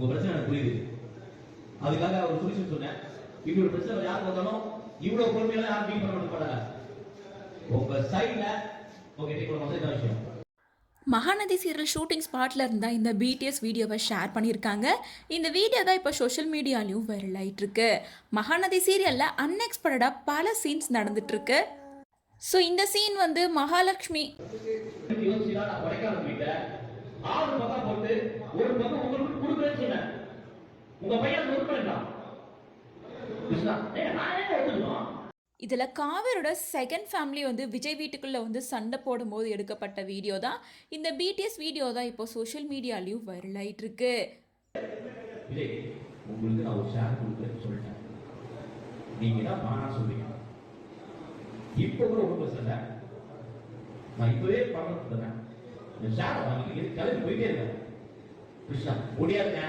உங்க பிரச்சனை எனக்கு புரியுது. அதுக்காக ஒரு சொல்யூஷன் சொன்னேன். இப்படி ஒரு பிரச்சனை யார் வந்தாலும் இவ்வளவு பொறுமையெல்லாம் யாரும் டீல் பண்ண மாட்டாங்க. உங்க சைட்ல ஓகே டேக் மொத்தம் விஷயம். மகாநதி சீரியல் ஷூட்டிங் ஸ்பாட்ல இருந்தா இந்த பிடிஎஸ் வீடியோவை ஷேர் பண்ணியிருக்காங்க. இந்த வீடியோ தான் இப்போ சோஷியல் மீடியாலையும் வைரல் ஆயிட்டு இருக்கு மகாநதி சீரியல்ல அன்எக்ஸ்பெக்டடா பல சீன்ஸ் நடந்துட்டு இருக்கு ஸோ இந்த சீன் வந்து மகாலட்சுமி யோசிச்சுதான் நான் கொடைக்கானல் வீட்டை ஆறு பக்கம் போட்டு ஒரு பக்கம் உங்களுக்கு கொடுக்குறேன்னு சொன்னேன் உங்க பையன் நான் ஏன் இதில் காவேரோட செகண்ட் ஃபேமிலி வந்து விஜய் வீட்டுக்குள்ளே வந்து சண்டை போடும்போது எடுக்கப்பட்ட வீடியோ தான். இந்த பிடிஎஸ் வீடியோ தான் இப்போ சோஷியல் மீடியாலையும் வைரல் ஆயிட்டு இருக்கு உங்களுக்கு நான் ஒரு ஷேர் கொடுக்குறேன்னு சொல்லிட்டேன். தான் சொல்றீங்க. இப்போ கூட நான் இந்த ஷேர் வாங்கிட்டு கிளம்பி போயிட்டே இருக்கேன். கிருஷ்ணா முடியாதுங்க